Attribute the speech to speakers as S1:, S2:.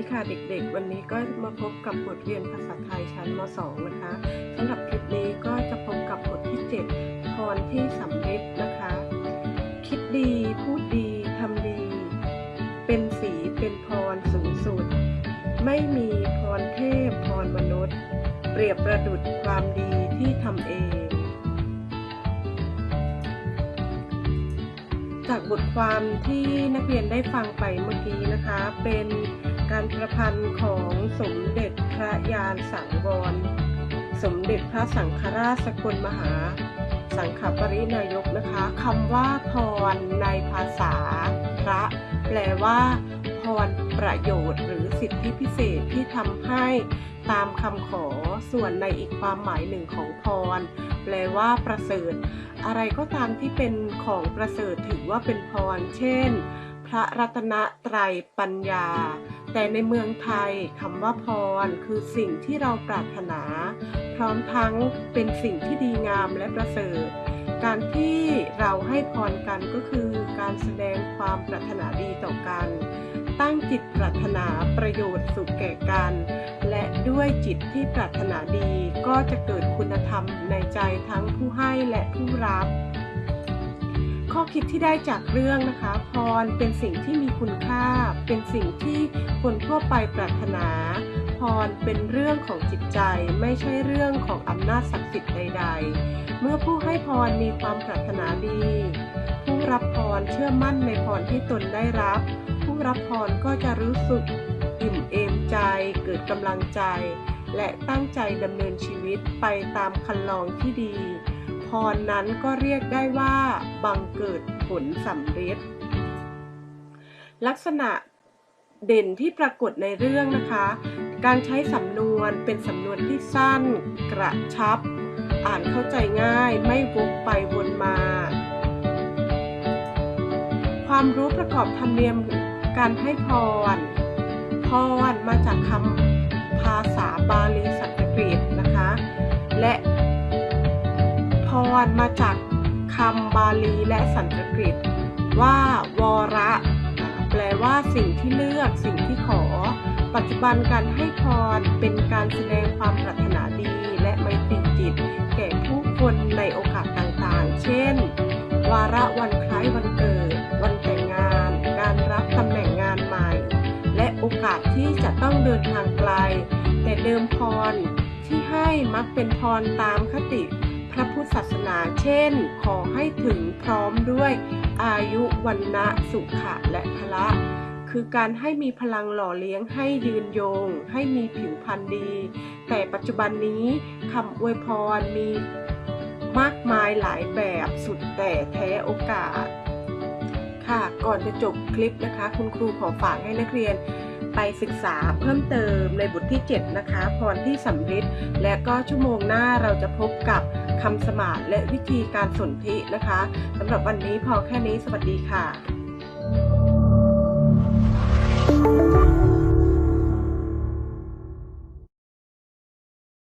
S1: ีค่ะเด็กๆ วันนี้ก็มาพบกับบทเรียนภาษาไทยชั้นม .2 นะคะสำหรับคลิปนี้ก็จะพบกับบทที่ 7 พรที่สำริดนะคะ คิดดีพูดดีทำดี เป็นสีเป็นพรสูงสุด ไม่มีพรเทพพรมนุษย์ เปรียบประดุจความดีที่ทำเอง จากบทความที่นักเรียนได้ฟังไปเมื่อกี้นะคะเป็น การประพันธ์ของสมเด็จพระยานสังวร สมเด็จพระสังฆราชสกลมหา สังฆปรินายกนะคะคำว่าพรในภาษาพระ แปลว่าพรประโยชน์หรือสิทธิพิเศษที่ทำให้ตามคำขอส่วนในอีกความหมายหนึ่งของพร แปลว่าประเสริฐ อะไรก็ตามที่เป็นของประเสริฐถือว่าเป็นพร เช่น พระรัตนตรัยปัญญา แต่ในเมืองไทยคำว่าพรคือสิ่งที่เราปรารถนา พร้อมทั้งเป็นสิ่งที่ดีงามและประเสริฐ การที่เราให้พรกันก็คือการแสดงความปรารถนาดีต่อกัน ตั้งจิตปรารถนาประโยชน์สุขแก่กัน และด้วยจิตที่ปรารถนาดีก็จะเกิดคุณธรรมในใจทั้งผู้ให้และผู้รับ ข้อคิดที่ได้จากเรื่องนะคะ พรเป็นสิ่งที่มีคุณค่า เป็นสิ่งที่คนทั่วไปปรารถนา พรเป็นเรื่องของจิตใจ ไม่ใช่เรื่องของอำนาจศักดิ์สิทธิ์ใด ๆ เมื่อผู้ให้พรมีความปรารถนาดี ผู้รับพรเชื่อมั่นในพรที่ตนได้รับ ผู้รับพรก็จะรู้สึกอิ่มเอมใจ เกิดกำลังใจ และตั้งใจดำเนินชีวิตไปตามคันลองที่ดี พรนั้นก็เรียกได้ว่า บังเกิดผลสำเร็จลักษณะเด่นที่ปรากฏในเรื่องนะคะ การใช้สำนวนเป็นสำนวนที่สั้น กระชับ อ่านเข้าใจง่ายไม่วกไปวนมา ความรู้ประกอบธรรมเนียมการให้พร พรมาจากคำภาษาบาลีสันสกฤตนะคะ และ รมาจากคำบาลีและสันสกฤต ว่าวระ แปลว่าสิ่งที่เลือกสิ่งที่ขอ ปัจจุบันการให้พรเป็นการแสดงความปรารถนาดี และไมตรีจิต แก่ผู้คนในโอกาสต่างๆ เช่น วาระวันคล้ายวันเกิด วันแต่งงาน การรับตำแหน่งงานใหม่ และโอกาสที่จะต้องเดินทางไกล แต่เดิมพรที่ให้มักเป็นพรตามคติ พระพุทธศาสนา เช่น ขอให้ถึงพร้อมด้วยอายุวันนะสุขะและพละ คือการให้มีพลังหล่อเลี้ยงให้ยืนยง ให้มีผิวพรรณดี แต่ปัจจุบันนี้คำอวยพรมีมากมายหลายแบบสุดแต่แท้โอกาส ค่ะก่อนจะจบคลิปนะคะ คุณครูขอฝากให้นักเรียนไปศึกษาเพิ่มเติมในบทที่ 7 นะคะ พรที่สำริดและก็ชั่วโมงหน้าเราจะพบกับ คำสมาธิและวิธีการสนธินะคะสำหรับวันนี้พอแค่นี้สวัสดีค่ะ